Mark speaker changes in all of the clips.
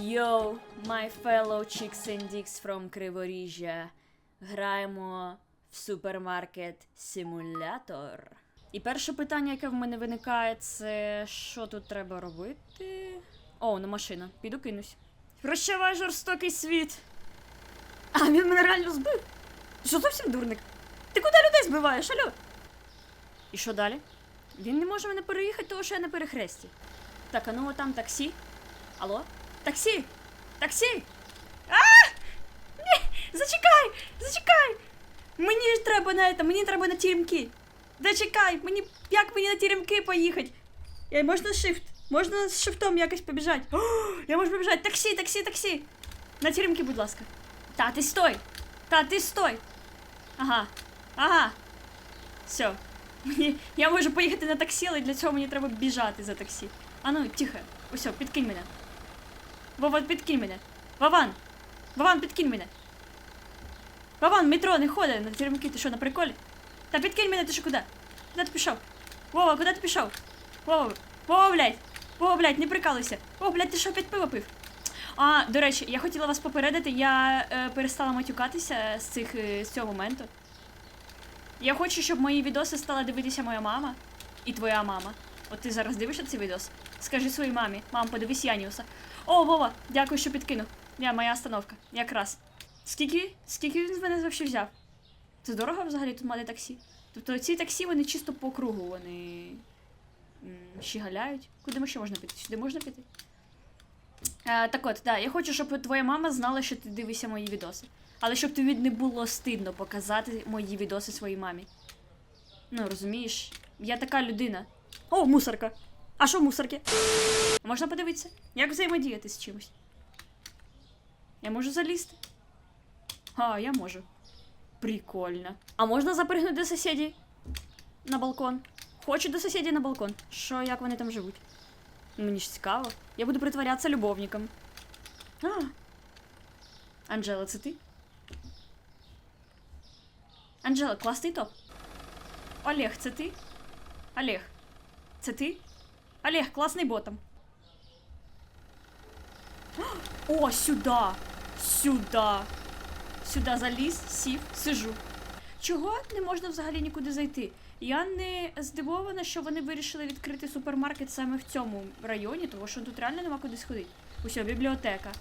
Speaker 1: Yo, my fellow chicks and dicks from Криворіжжя. Граємо в супермаркет симулятор. І перше питання, яке в мене виникає, це що тут треба робити? О, ну машина. Піду кинусь. Прощавай, жорстокий світ. А він мене реально збив. Що зовсім дурник? Ти куди людей збиваєш, алло? І що далі? Він не може мене переїхати, тому що я на перехресті. Так, а ну там таксі. Алло? Таксі! Таксі! А! Ні! Зачекай! Зачекай! Мені ж треба на це, мені треба на теремки. Зачекай, мені як мені на теремки поїхати? Я можна шифт? Можна з шифтом якось побіжати? О, я можу побіжати. Таксі, таксі, таксі. На теремки, будь ласка. Та ти стой! Та ти стой! Ага. Ага. Все. Мені, я можу поїхати на таксі, але для цього мені треба біжати за таксі. А ну, тихо. Усе, підкинь мене. Вова, підкинь мене. Вован! Вован, підкинь мене. Вован, метро не ходить на теремки, ти що, на приколі? Та підкинь мене, ти що куди? Куди ти пішов? Вова, куди ти пішов? Вова, Вова, блядь! Вова, блядь, не прикалуйся. О, блядь, ти що, опять пиво пив? А, до речі, я хотіла вас попередити, я е, перестала матюкатися з цих е, з цього моменту. Я хочу, щоб мої відоси стала дивитися моя мама і твоя мама. От ти зараз дивишся цей відос? Скажи своїй мамі, мам, подивись Яніуса. О, Вова, дякую, що підкинув. Я, моя остановка. Якраз. Скільки? Скільки він з мене взагалі взяв? Це дорого взагалі тут мати таксі? Тобто ці таксі вони чисто по кругу, вони м, щеголяють. Куди ми ще можна піти? Сюди можна піти? Е, так от, да, я хочу, щоб твоя мама знала, що ти дивишся мої відоси. Але щоб тобі не було стидно показати мої відоси своїй мамі. Ну, розумієш, я така людина. О, мусорка! А що в мусорки? Можна подивитися, як взаємодіяти з чимось. Я можу залізти. А, я можу. Прикольно. А можна запригнути до сусідів? На балкон. Хочу до сусідів на балкон. Що, як вони там живуть? Мені ж цікаво. Я буду притворятися любовником. А. Анжела, це ти? Анжела, класний топ. Олег, це ти? Олег, це ти? Олег, класний ботом. О, сюди! Сюди! Сюди заліз, сів, сижу. Чого не можна взагалі нікуди зайти? Я не здивована, що вони вирішили відкрити супермаркет саме в цьому районі, тому що тут реально нема куди сходити. Усьо, бібліотека.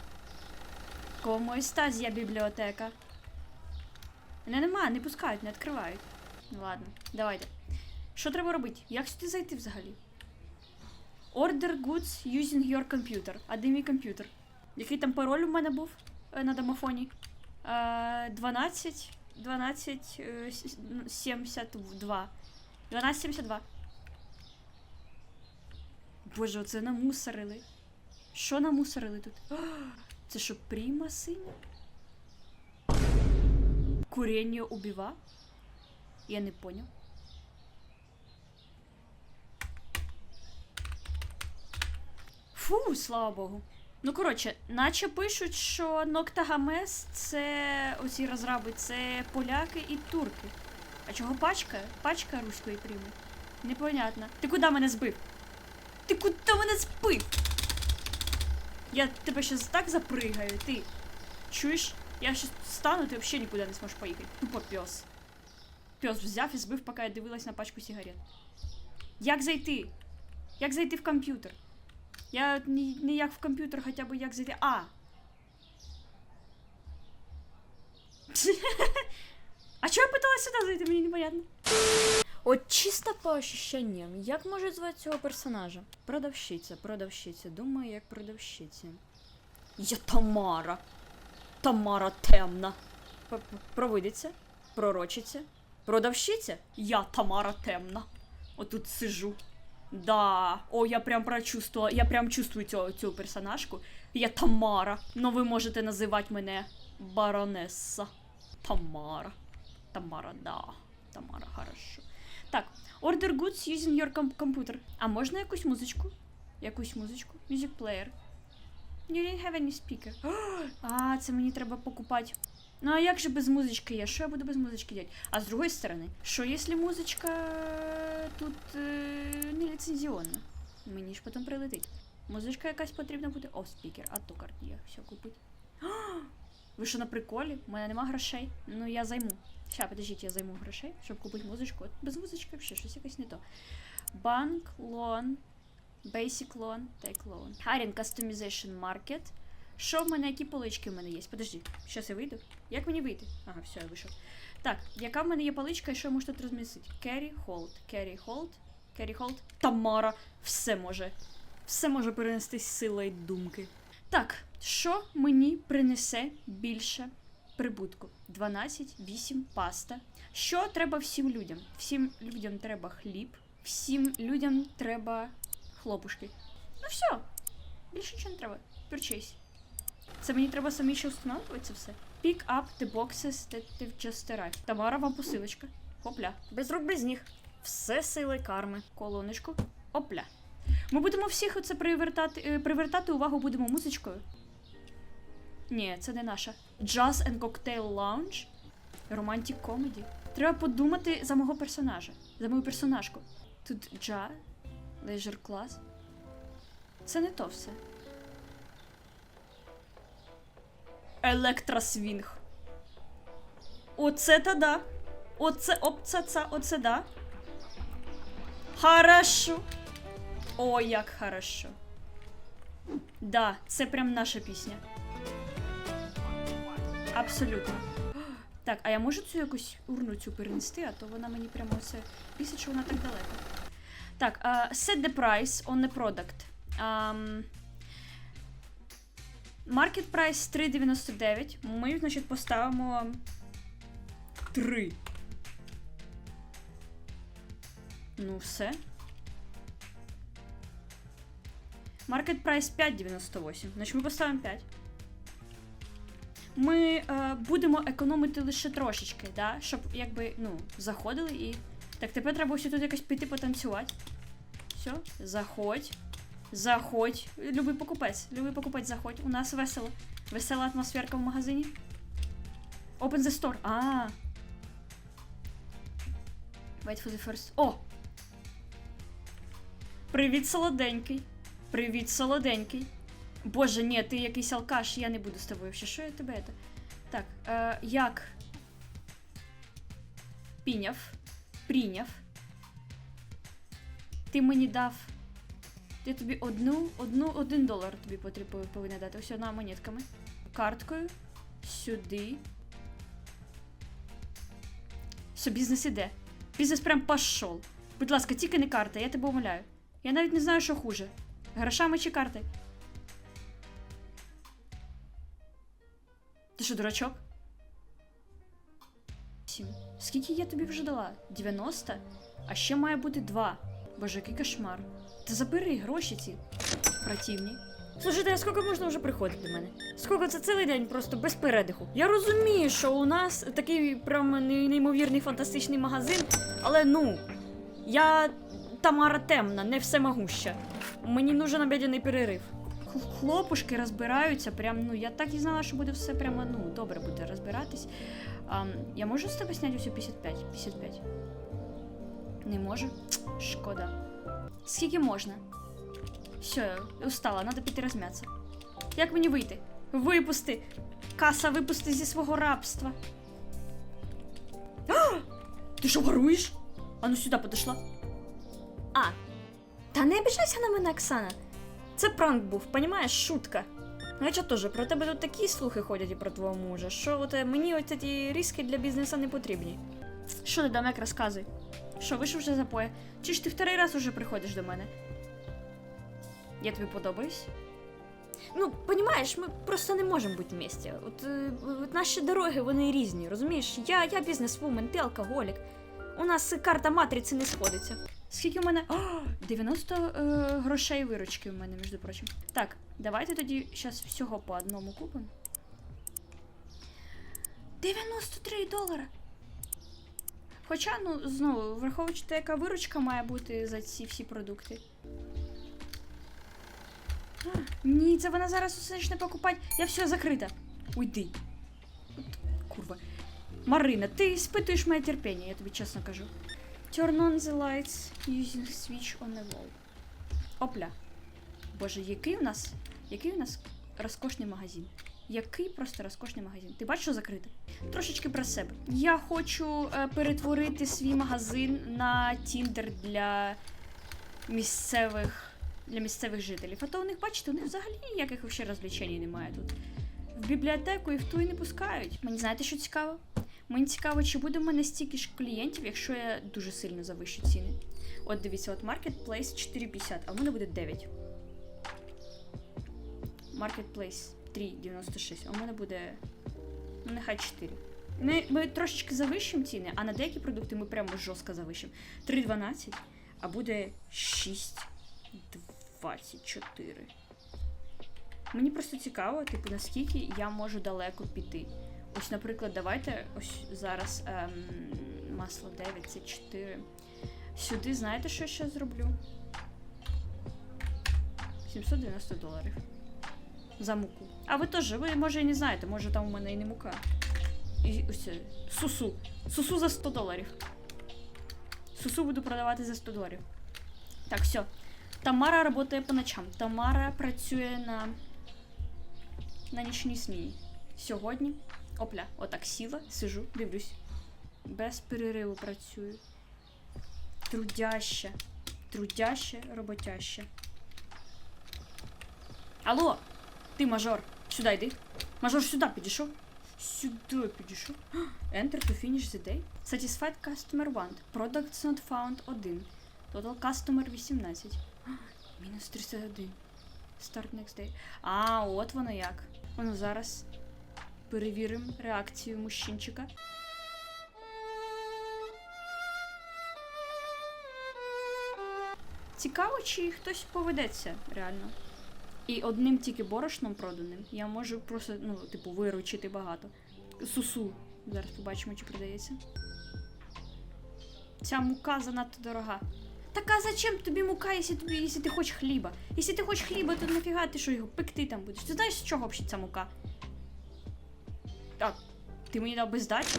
Speaker 1: Кому стазія бібліотека. Мене нема, не пускають, не відкривають. Ну ладно, давайте. Що треба робити? Як сюди зайти взагалі? Order goods using your computer. А де мій комп'ютер? Який там пароль у мене був е, на домофоні? Е, 12, 12, е, с- ну, 72. 1272. Боже, оце намусорили. Що намусорили тут? Це що, пріма синя? Курення убива? Я не поняв. Фу, слава Богу. Ну, коротше, наче пишуть, що Ноктагамес це оці розраби, це поляки і турки. А чого пачка? Пачка руської прими. Непонятно. Ти куди мене збив? Ти куди мене збив? Я тебе щас так запригаю, ти. Чуєш? Я щас стану, ти взагалі нікуди не зможеш поїхати. Тупо пес. Пес взяв і збив, поки я дивилась на пачку сигарет. Як зайти? Як зайти в комп'ютер? Я не, як в комп'ютер, хоча б як зайти. А! а чого я питала сюди зайти? Мені непонятно. От чисто по ощущениям, як може звати цього персонажа? Продавщиця, продавщиця. Думаю, як продавщиця. Я Тамара. Тамара темна. П- п- продавщиця. Я Тамара темна. Отут сижу. Да, о, я прям прочувствувала, я прям чувствую цю, цю персонажку. Я Тамара. Ну ви можете називати мене баронеса. Тамара. Тамара, да. Тамара, хорошо. Так, order goods using your computer. А можна якусь музичку? Якусь музичку? Music player. You didn't have any speaker. А, це мені треба покупати. Ну а як же без музички є? Що я буду без музички делать? А з другої сторони, що якщо музичка тут е, не ліцензіонна? Мені ж потім прилетить. Музичка якась потрібна буде. О, спікер, а то карт. Все купить. Ви що на приколі? У мене нема грошей. Ну я займу. Ща, подождіть, я займу грошей, щоб купити музичку. От Без музички взагалі щось якось не то. Банк, лон, basic loan, take loan. Hiring customization market. Що в мене, які полички в мене є? Подожди, щас я вийду. Як мені вийти? Ага, все, я вийшов. Так, яка в мене є паличка і що я можу тут розмістити? Carry, hold, carry, hold, carry, hold. Тамара. Все може. Все може перенестись силою думки. Так, що мені принесе більше прибутку? 12, 8, паста. Що треба всім людям? Всім людям треба хліб, всім людям треба хлопушки. Ну все. Більше нічого не треба. Purchase. Це мені треба самі ще встановлювати це все. Pick up the boxes that they've just arrived. Тамара, вам посилочка. Хопля. Без рук, без ніг. Все сили карми. Колоночку. Опля. Ми будемо всіх оце привертати, е, привертати увагу будемо музичкою. Ні, це не наша. Jazz and Cocktail Lounge. Romantic Comedy. Треба подумати за мого персонажа. За мою персонажку. Тут джа, leisure class. Це не то все. Електросвінг. Оце та да. Оце, це, оце да. Хорошо. О, як хорошо. Да, це прям наша пісня. Абсолютно. Так, а я можу цю якусь урну цю перенести, а то вона мені прямо все пісить, що вона так далеко. Так, uh, set the price on the product. Um, market price 3,99. Ми, значить, поставимо 3. Ну, все. Market price 5,98. Значить, ми поставимо 5. Ми е, будемо економити лише трошечки, да? щоб якби, ну, заходили і. Так, тепер треба ще тут якось піти потанцювати. Все, заходь. Заходь. Любий покупець. Любий покупець, заходь. У нас весело. Весела атмосферка в магазині. Open the store. А. Wait for the first. О! Привіт, солоденький. Привіт, солоденький. Боже, ні, ти якийсь алкаш, я не буду з тобою. Що я тебе це? Так, е, як. Піняв. Прийняв. Ти мені дав. Я тобі одну, одну, один долар тобі потрібно повинна дати. Ось одна монетками. Карткою. Сюди. Все, бізнес іде. Бізнес прям пошов. Будь ласка, тільки не карта, я тебе умоляю. Я навіть не знаю, що хуже. Грошами чи карти? Ти що, дурачок? Сім. Скільки я тобі вже дала? 90? А ще має бути 2. Боже, який кошмар. Та забери гроші ці противні. Слушайте, а скільки можна вже приходити до мене? Скільки це цілий день просто без передиху? Я розумію, що у нас такий прям неймовірний фантастичний магазин, але ну, я Тамара темна, не всемогуща. Мені нужен обідяний перерив. Хлопушки розбираються, прям, ну, я так і знала, що буде все прямо, ну, добре буде розбиратись. А, я можу з тебе зняти усю 55? 55. Не можу? Шкода. Скільки можна? Все, устала, треба піти розм'ятися. Як мені вийти? Випусти! Каса, випусти зі свого рабства. А! Ти що воруєш? А ну сюди подошла. А. Та не обіжайся на мене, Оксана. Це пранк був, понімаєш, шутка. Ну, теж про тебе тут такі слухи ходять і про твого мужа, що от е, мені оці ті різки для бізнесу не потрібні. Що ти Дамек, розказуй? Що, вийшов вже запоє? Чи ж ти вторий раз уже приходиш до мене? Я тобі подобаюсь? Ну, понімаєш, ми просто не можемо бути вместе. От, е, от наші дороги, вони різні, розумієш? Я, я бізнесвумен, ти алкоголік. У нас карта матриці не сходиться. Скільки в мене. О, 90 е, грошей виручки в мене, між прочим. Так, давайте тоді зараз всього по одному купимо. 93 долара. Хоча, ну, знову, враховуючи те, яка виручка має бути за ці всі продукти. А, ні, це вона зараз усе почне покупати. Я все закрита. Уйди. Курва. Марина, ти спитуєш моє терпіння, я тобі чесно кажу. Turn on the lights using switch on the wall. Опля. Боже, який у нас. Який у нас розкошний магазин. Який просто розкошний магазин. Ти бачиш, що закрите? Трошечки про себе. Я хочу е, перетворити свій магазин на тіндер для місцевих для місцевих жителів. А то у них, бачите, у них взагалі ніяких вообще розвлечень немає тут. В бібліотеку і в ту і не пускають. Мені знаєте, що цікаво? Мені цікаво, чи буде в мене стільки ж клієнтів, якщо я дуже сильно завищу ціни. От дивіться, от Marketplace 4,50, а в мене буде 9. Marketplace 3,96, а в мене буде. Ну, нехай 4. Ми, ми трошечки завищимо ціни, а на деякі продукти ми прямо жорстко завищимо. 3,12, а буде 6,24. Мені просто цікаво, типу, наскільки я можу далеко піти. Ось, наприклад, давайте ось зараз ем, масло 9, це 4. Сюди, знаєте, що я ще зроблю? 790 доларів. За муку. А ви теж, ви може і не знаєте, може там у мене і не мука. І ось сусу. Сусу за 100 доларів. Сусу буду продавати за 100 доларів. Так, все. Тамара працює по ночам. Тамара працює на. на нічній сміні. Сьогодні. Опля, отак сіла, сижу, дивлюсь. Без перериву працюю. Трудяще. Трудяще, роботяще. Алло! Ти мажор, сюди йди. Мажор сюди підійшов. Сюди підійшов. Enter to finish the day. Satisfied customer 1. Products not found 1. Total customer 18. Мінус 31. Start next day. А, от воно як. Воно зараз. Перевіримо реакцію мужчинчика. Цікаво, чи хтось поведеться реально. І одним тільки борошном проданим я можу просто, ну, типу, виручити багато. Сусу. Зараз побачимо, чи продається. Ця мука занадто дорога. Так а зачем тобі мука, якщо, тобі, якщо ти хочеш хліба? Якщо ти хочеш хліба, то нафіга ти що його пекти там будеш? Ти знаєш, з чого взагалі ця мука? Так, ти мені дав без здачі?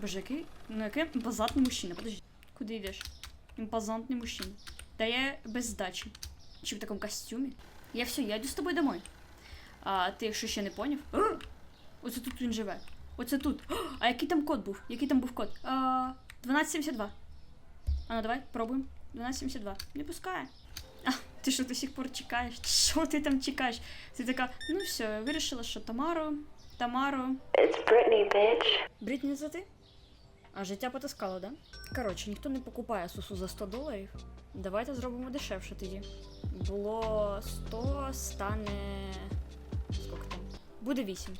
Speaker 1: Боже, який? Ну який імпозантний мужчина. Подожди. Куди йдеш? Імпозантний мужчина. Я без здачі. Чи в такому костюмі? Я все, я йду з тобою домой. А ти, якщо ще не поняв. Оце тут він живе. Оце тут. А, який там код був? Який там був код? А, 1272. А ну давай, пробуємо. 1272. Не пускає. А, ти що до сих пор чекаєш? Що ти там чекаєш? Ти така, ну все, вирішила, що Тамару, Тамару.
Speaker 2: It's Britney, bitch.
Speaker 1: Брітні за ти? А життя потискало, да? Коротше, ніхто не покупає сусу за 100 доларів. Давайте зробимо дешевше тоді. Було 100, стане. Скільки там? Буде 8.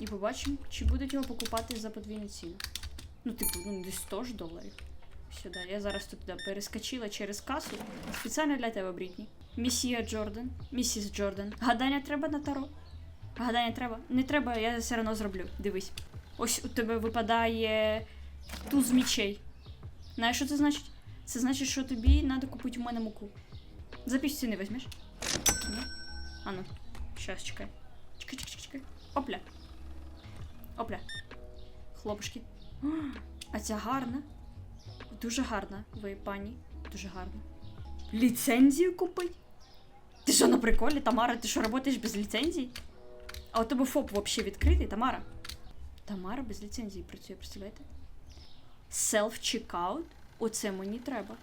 Speaker 1: І побачимо, чи будуть його покупати за подвійну ціну. Ну, типу, ну, десь 100 ж доларів. Сюди. Я зараз тут да, перескочила через касу. Спеціально для тебе, Брітні. Місія Джордан. Місіс Джордан. Гадання треба на таро. Гадання треба. Не треба, я все одно зроблю. Дивись. Ось у тебе випадає туз мічей. Знаєш, що це значить? Це значить, що тобі треба купити у мене муку. За півціни візьмеш? Ні? А ну, щас, чекай. Чекай, чекай, чекай. Опля. Опля. Хлопушки. А, А ця гарна. Дуже гарна, ви, пані. Дуже гарна. Ліцензію купить? Ти що на приколі, Тамара? Ти що працюєш без ліцензії? А у тебе ФОП взагалі відкритий, Тамара? Тамара без ліцензії працює, представляєте? Self-checkout? Оце мені треба.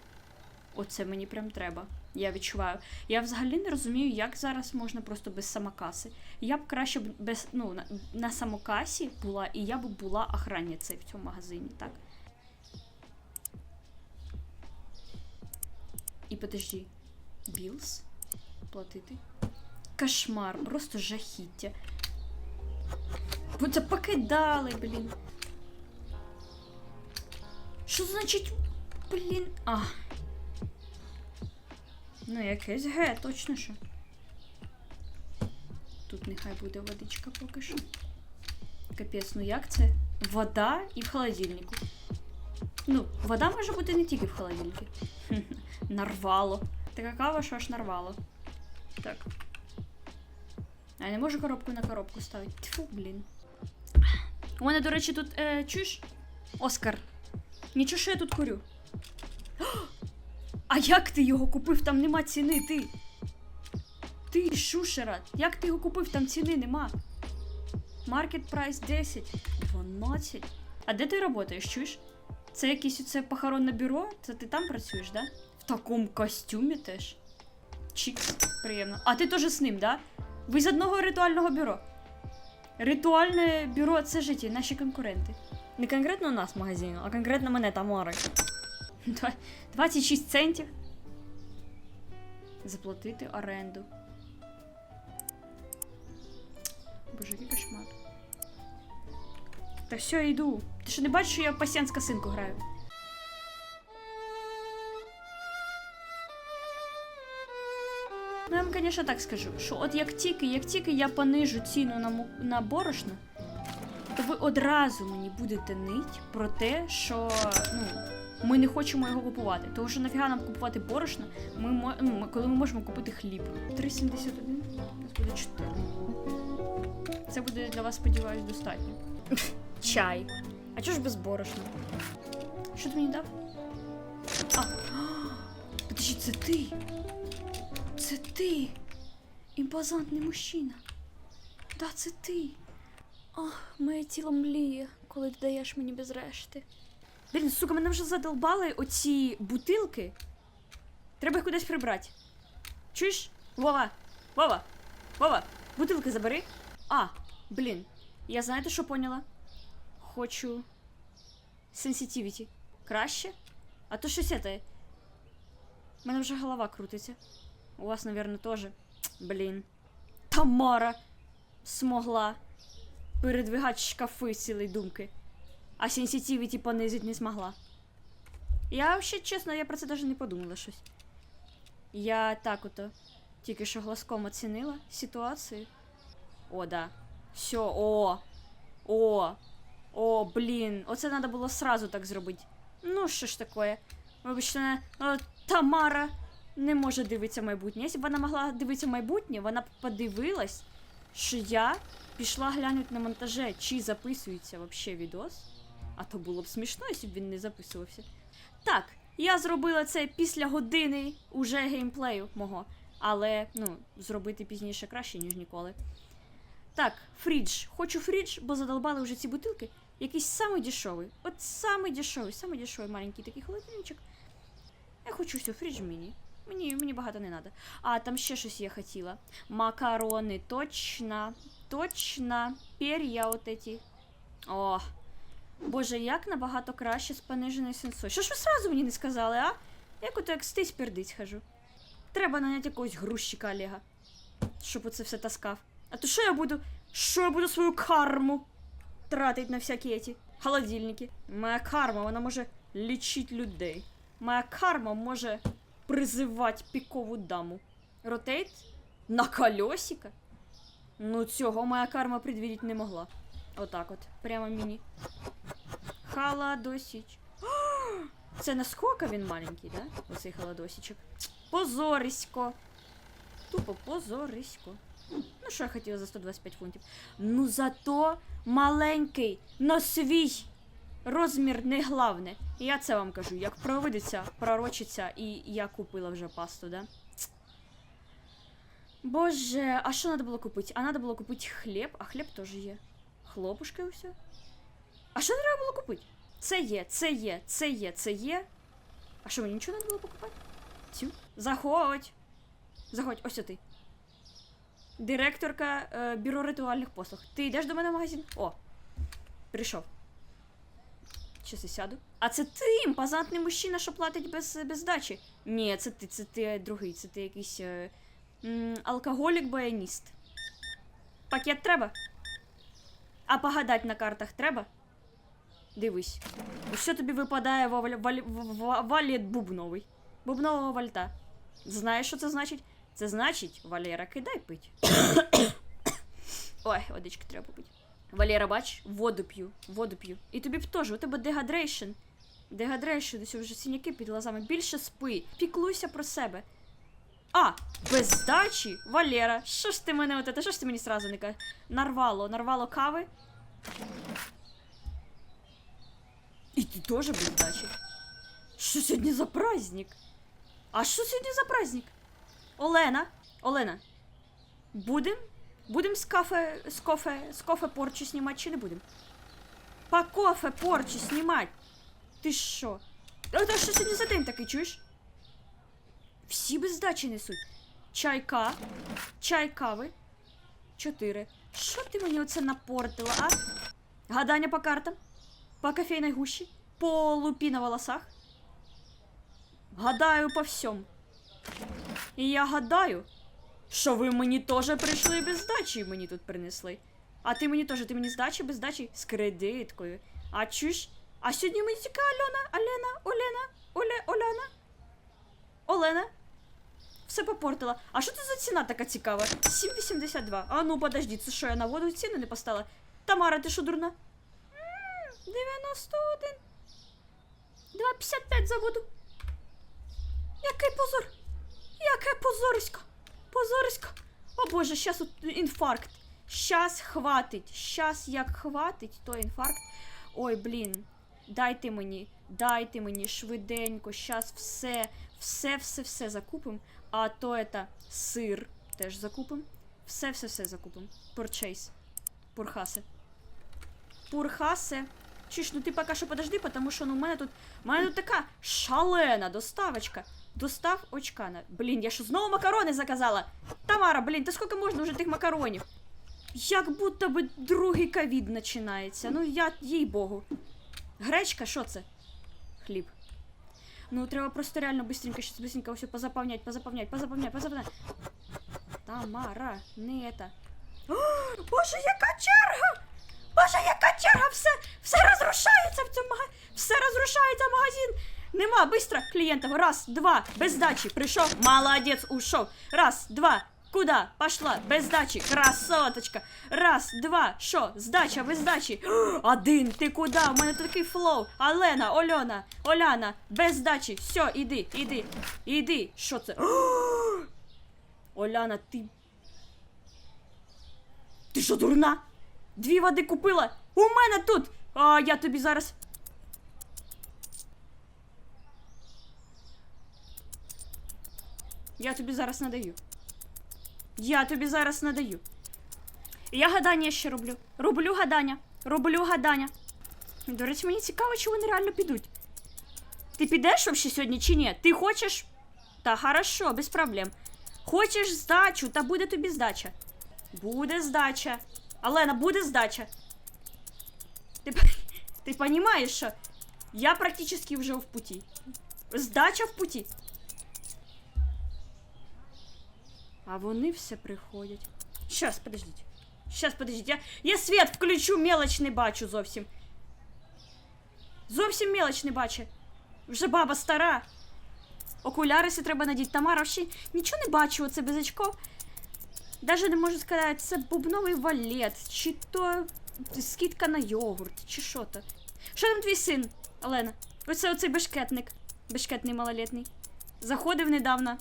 Speaker 1: Оце мені прям треба. Я відчуваю. Я взагалі не розумію, як зараз можна просто без самокаси. Я б краще без, ну, на, на самокасі була, і я б була охранницею в цьому магазині, так? І подожди. Білс? Платити? Кошмар, просто жахіття. Це покидали, блін. Що значить, блін? А. Ну, якесь Г, точно що. Тут нехай буде водичка поки що. Капець, ну як це? Вода і в холодильнику. Ну, вода може бути не тільки в холодильнику. Нарвало. Така кава, що аж нарвало. Так. А я не можу коробку на коробку ставити. Тьфу, блін. У мене, до речі, тут е, чуєш? Оскар. Нічого, що я тут курю. А як ти його купив? Там нема ціни, ти. Ти, шушера, як ти його купив? Там ціни нема. Маркет прайс 10, 12. А де ти працюєш, чуєш? Це якесь оце похоронне бюро? Це ти там працюєш, да? В такому костюмі теж. Чікс, приємно. А ти теж з ним, да? Ви з одного ритуального бюро. Ритуальне бюро це життя, наші конкуренти. Не конкретно у нас магазину, а конкретно мене Тамари. 26 центів. Заплатити оренду. Боже, який кошмар. Та все, я йду. Ти що не бачиш, що я в пасіянс косинку граю? Ну, я вам, звісно, так скажу, що от як тільки, як тільки я понижу ціну на, му- на борошно, то ви одразу мені будете нить про те, що ну, ми не хочемо його купувати. Тому що нафіга нам купувати борошно, ми, мо- ну, ми- коли ми можемо купити хліб. 3,71, у нас буде 4. Це буде для вас, сподіваюсь, достатньо. Чай. А чого ж без борошна? Що ти мені дав? А, подожди, це ти. Це ти. Імпозантний мужчина. Да, це ти. Ах, моє тіло мліє, коли ти даєш мені без решти. Блін, сука, мене вже задолбали оці бутилки. Треба їх кудись прибрати. Чуєш? Вова! Вова! Вова! Бутилки забери. А, блін. Я знаєте, що поняла? Хочу. Сенситивіті. Краще? А то щось це. У мене вже голова крутиться. У вас, наверное, теж. Блін. Тамара смогла передвигати шкафи цілої думки. А сенситивіті понизить не змогла. Я вообще, чесно, я про це навіть не подумала щось. Я так ото тільки що глазком оцінила ситуацію. О, да. Все, о. О. О, блін. Оце треба було сразу так зробити. Ну, що ж таке? Вибачте, е, Тамара не може дивитися майбутнє. Б вона могла дивитися майбутнє, вона б подивилась, що я пішла глянути на монтаже, чи записується вообще відос. А то було б смішно, якщо б він не записувався. Так, я зробила це після години уже геймплею мого. Але, ну, зробити пізніше краще, ніж ніколи. Так, фрідж. Хочу фрідж, бо задолбали вже ці бутилки. Якийсь самий дешевий. От самий дешевий, самий дешевий маленький такий холодильничок. Я хочу все, фрідж мені. Мені, мені багато не треба. А, там ще щось я хотіла. Макарони, точно. Точно. Пер'я от эти. О. Боже, як набагато краще з пониженою сенсою. Що ж ви сразу мені не сказали, а? Як ото як стись пердить хожу. Треба наняти якогось грузчика Олега, щоб оце все таскав. А то що я буду? Що я буду свою карму тратить на всякі еті холодильники? Моя карма, вона може лічити людей. Моя карма може призивати пікову даму. Ротейт? На колесика? Ну, цього моя карма предвидіти не могла. Отак от. Прямо мені. Холодосіч. Це наскільки він маленький, да? Оцей холодосічок. Позорисько. Тупо позорисько. Ну, що я хотіла за 125 фунтів? Ну зато маленький, на свій розмір не главне. Я це вам кажу, як провидиться, пророчиться, і я купила вже пасту, да? Боже, а що треба було купити? А треба було купити хліб, а хліб теж є. Хлопушки і все. А що треба було купити? Це є, це є, це є, це є. А що мені нічого треба було покупати? Цю? Заходь! Заходь, ось ти. Директорка е, бюро ритуальних послуг. Ти йдеш до мене в магазин? О, прийшов. Щас сяду. А це ти, імпозантний мужчина, що платить без, без здачі. Ні, це ти, це ти другий, це ти якийсь е, алкоголік-баяніст. Пакет треба? А погадать на картах треба? Дивись. Що тобі випадає валет бубновий? Бубнового вальта. Знаєш, що це значить? Це значить, Валера, кидай пить. Ой, водички треба попити. Валера, бач, воду п'ю, воду п'ю. І тобі б теж, у тебе дегідрейшн. Дегідрейшн, ось вже синяки під глазами. Більше спи, піклуйся про себе. А, без здачі, Валера, що ж ти мене от це, що ж ти мені сразу не кажеш? Нарвало, нарвало кави. І ти теж без здачі. Що сьогодні за праздник? А що сьогодні за праздник? Олена, Олена, будем? Будем з кафе, з кофе, з кофе порчу знімати чи не будем? По кофе порчу знімати. Ти що? Це що сьогодні за день такий, чуєш? Всі без здачі несуть. Чайка, чай кави. Чотири. Що ти мені оце напортила, а? Гадання по картам? По кофейной гущі? По лупі на волосах? Гадаю по всьому. І я гадаю, що ви мені теж прийшли без здачі мені тут принесли. А ти мені теж, ти мені здачі без здачі з кредиткою. А чуш? А сьогодні мені тільки Альона, Алена, Олена, Оле, Оляна. Олена. Все попортила. А що це за ціна така цікава? 7,82. А ну подожди, це що я на воду ціну не поставила? Тамара, ти що дурна? М, 91. 2,55 за воду. Який позор! Яке позорисько! Позорисько! О боже, щас от інфаркт. Щас хватить. Щас як хватить, то інфаркт. Ой, блін. Дайте мені, дайте мені швиденько, щас все, все, все, все закупим. А то это сир теж закупим. Все, все, все закупим. Порчейс. Пурхасе. Пурхасе. Чуєш, ну ти поки що подожди, тому що ну, у мене тут. У мене тут така шалена доставочка. Достав очкана. Блін, я що знову макарони заказала? Тамара, блін, та скільки можна вже тих макаронів? Як будто би другий ковід починається. Ну я, їй богу. Гречка, що це? Хліб. Ну, треба просто реально быстренько, щас быстренько все позаповнять, позаповнять, позаповнять, позаповнять. Тамара, не это. О, Боже, яка черга! Боже, яка черга! Все, все розрушається в цьому магазині! Все розрушається магазин! Нема, быстро клієнтів. Раз, два, без здачі. Прийшов, молодець, ушов. Раз, два. Куда? Пошла, без здачі, красоточка. Раз, два, що? Здача, без здачі. О, Один, ти куди? У мене такий флоу. Алена, Ольона, Оляна, без здачі. Все, іди, іди, іди. Що це? Оляна, ти. Ти що, дурна? Дві води купила. У мене тут. А я тобі зараз. Я тобі зараз надаю. Я тобі зараз надаю. Я гадання ще роблю. Роблю гадання. Роблю гадання. До речі, мені цікаво, чи вони реально підуть. Ти підеш ще сьогодні чи ні? Ти хочеш. Та хорошо, без проблем. Хочеш здачу, та буде тобі здача. Буде здача. Алена, буде здача. Ти, ти розумієш, що я практично вже в путі. Здача в путі. А вони все приходять. Щас, подождіть. Щас, подождіть. Я, я світ включу, мелоч не бачу зовсім. Зовсім мелоч не бачу. Вже баба стара. Окуляри си треба надіти. Тамара ще нічого не бачу, оце без очков. Даже не можу сказати, це бубновий валет, чи то скидка на йогурт, чи що то. Що там твій син, Олена? Оце оцей бешкетник. Бешкетний малолетний. Заходив недавно.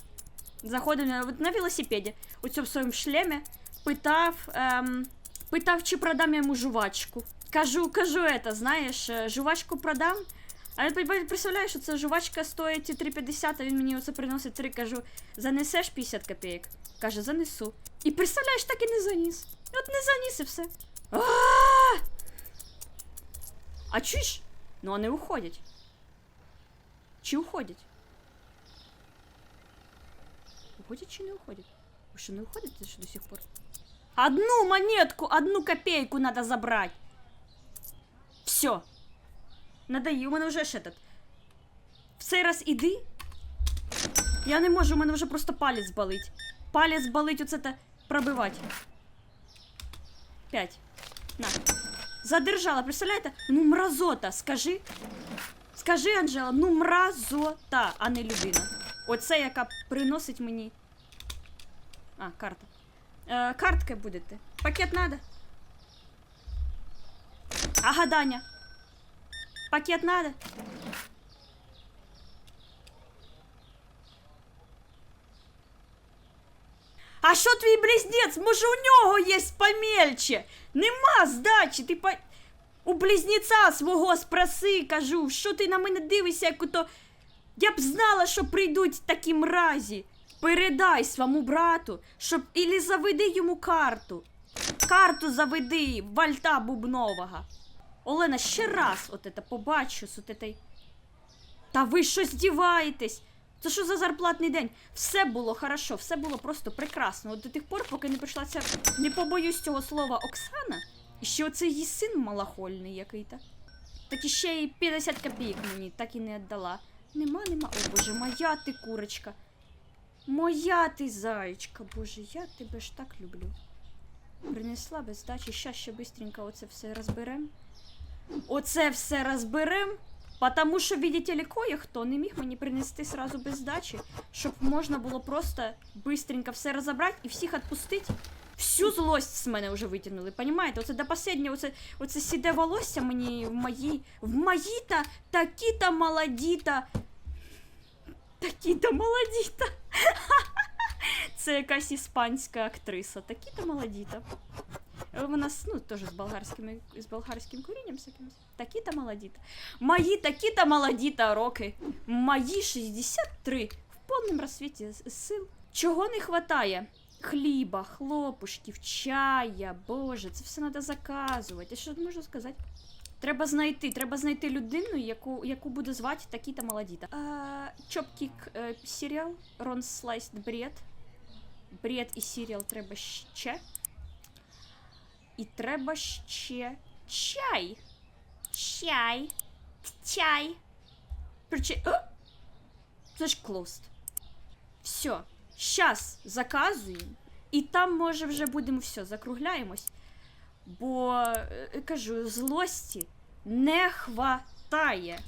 Speaker 1: Заходив на, от на велосипеді. У цьому своєму шлемі. Питав, ем, питав, чи продам я йому жувачку. Кажу, кажу это, знаєш, е, жувачку продам. А я представляєш, що ця жувачка стоїть 3,50, а він мені оце приносить 3, кажу, занесеш 50 копійок? Каже, занесу. І представляєш, так і не заніс. І от не заніс і все. А! А чуєш? Ну вони уходять. Чи уходять? Уходять чи уходять? Ви що не уходять це що до сих пор? Одну монетку, одну копейку надо забрать. Все. Надаю, у мене вже ж этот. В цей раз іди. Я не можу, у мене вже просто палець болить. Палець болить оце та пробивати. П'ять. На. Задержала, представляєте? Ну мразота, скажи. Скажи, Анжела, ну мразота, а не людина. Оце яка приносить мені. А, карта. Е, картки будете. Пакет надо. А гадання? Пакет надо? А що твій близнець? Може у нього є помельче? Нема здачі, ти по... У близнеця свого спроси, кажу, що ти на мене дивишся, як ото Я б знала, що прийдуть такі мразі. Передай своєму брату, щоб ілі заведи йому карту. Карту заведи вальта бубнового. Олена, ще раз от это побачу з. Та ви що здіваєтесь? Це що за зарплатний день? Все було хорошо, все було просто прекрасно. От до тих пор, поки не прийшла ця, не побоюсь цього слова Оксана, і ще оцей її син малахольний який-то. Так і ще й 50 копійок мені так і не віддала. Нема, нема. О боже, моя ти курочка. Моя ти заєчка, боже, я тебе ж так люблю. Принесла без здачі, щас ще бистренько оце все розберем. Оце все розберем. Потому що, видите ли, кое-хто не міг мені принести сразу без здачі, щоб можна було просто бистренько все розібрати і всіх відпустити. Всю злость з мене вже витягнули, понімаєте? Оце до последнього, оце, оце сіде волосся мені в моїй, в моїй-то такі-то молоді-то, такі-то молоді-то. Це якась іспанська актриса, такі-то молоді-то. Вона ну, теж з болгарськими, з болгарським корінням з якимось. Такі-то молоді-то. Мої такі-то молоді-то роки. Мої 63 в повному розсвіті сил. Чого не хватає? Хліба, хлопушків, чая, боже, це все треба заказувати. А що можу сказати? Треба знайти, треба знайти людину, яку, яку буде звати такі-то молоді-то. Чопкік е, серіал, Рон Слайсд Бред. Бред і серіал треба ще. І треба ще чай. Чай. Чай. Причай. Це ж closed. Все. Щас заказуємо. І там, може, вже будемо все, закругляємось. Бо, е, кажу, злості не хватає.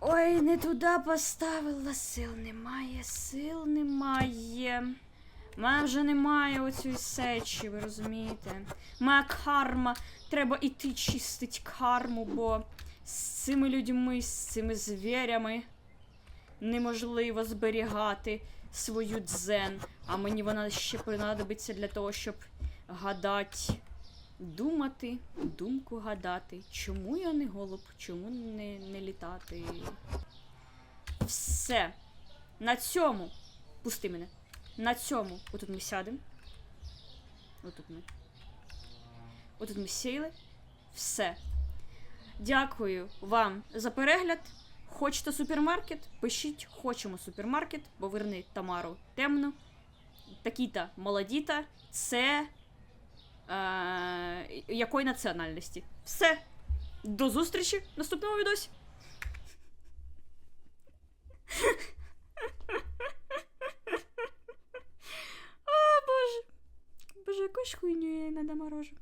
Speaker 1: Ой, не туди поставила, сил немає, сил немає. Мене вже немає оцієї сечі, ви розумієте? Моя карма. Треба іти чистить карму, бо з цими людьми, з цими звірями неможливо зберігати свою дзен. А мені вона ще понадобиться для того, щоб гадати, думати, думку гадати. Чому я не голуб, чому не, не літати? Все. На цьому. Пусти мене. На цьому. Отут ми сядемо. Отут ми. Отут ми сіли. Все. Дякую вам за перегляд. Хочете супермаркет? Пишіть, хочемо супермаркет, бо верни Тамару темну. Такі-то молоді-та. Це. Е, якої національності? Все. До зустрічі в наступному відосі. О, боже. Боже, якусь хуйню я іноді морожу.